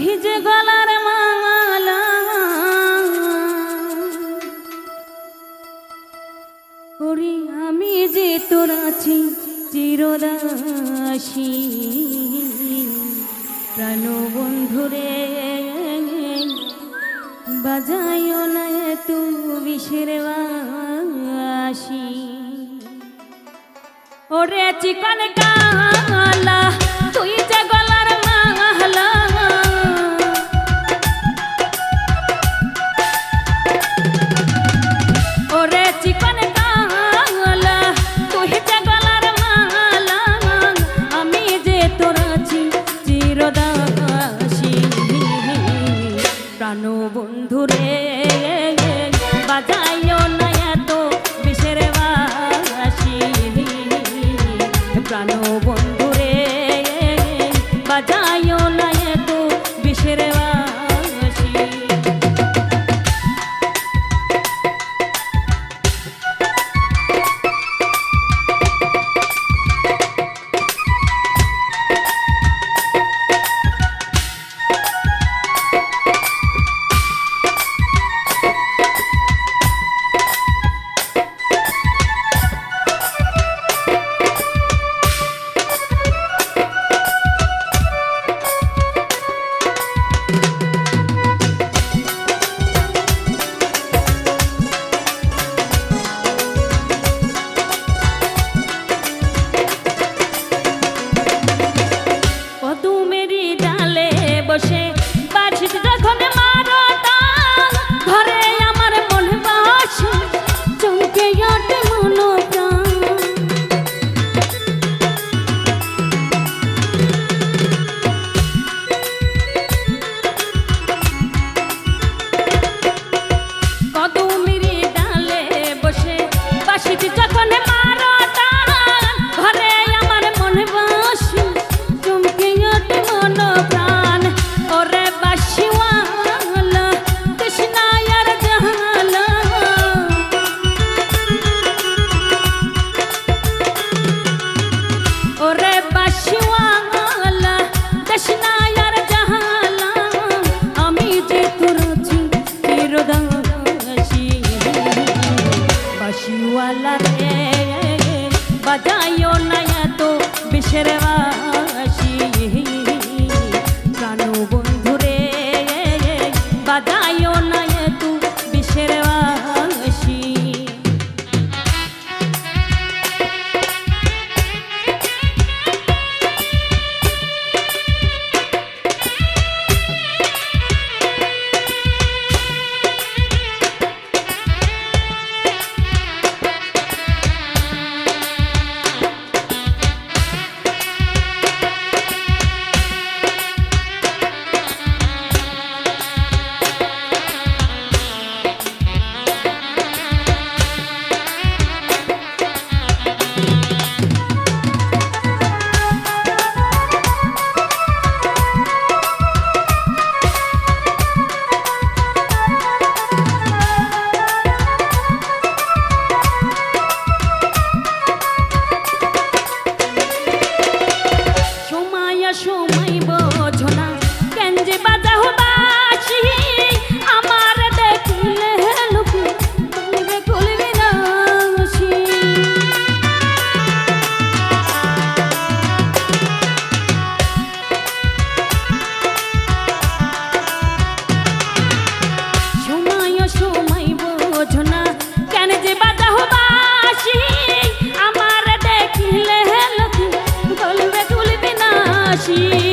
তুই যে গলার মালা। ওরে আমি যে তোর আছি চিরদাসী। প্রাণ বন্ধুরে বাজায় না তুমি বিষের ওরে চিকন কালা জানো বন্ধুরে বাজাইও না এত বিশের বাসি। প্রাণ 十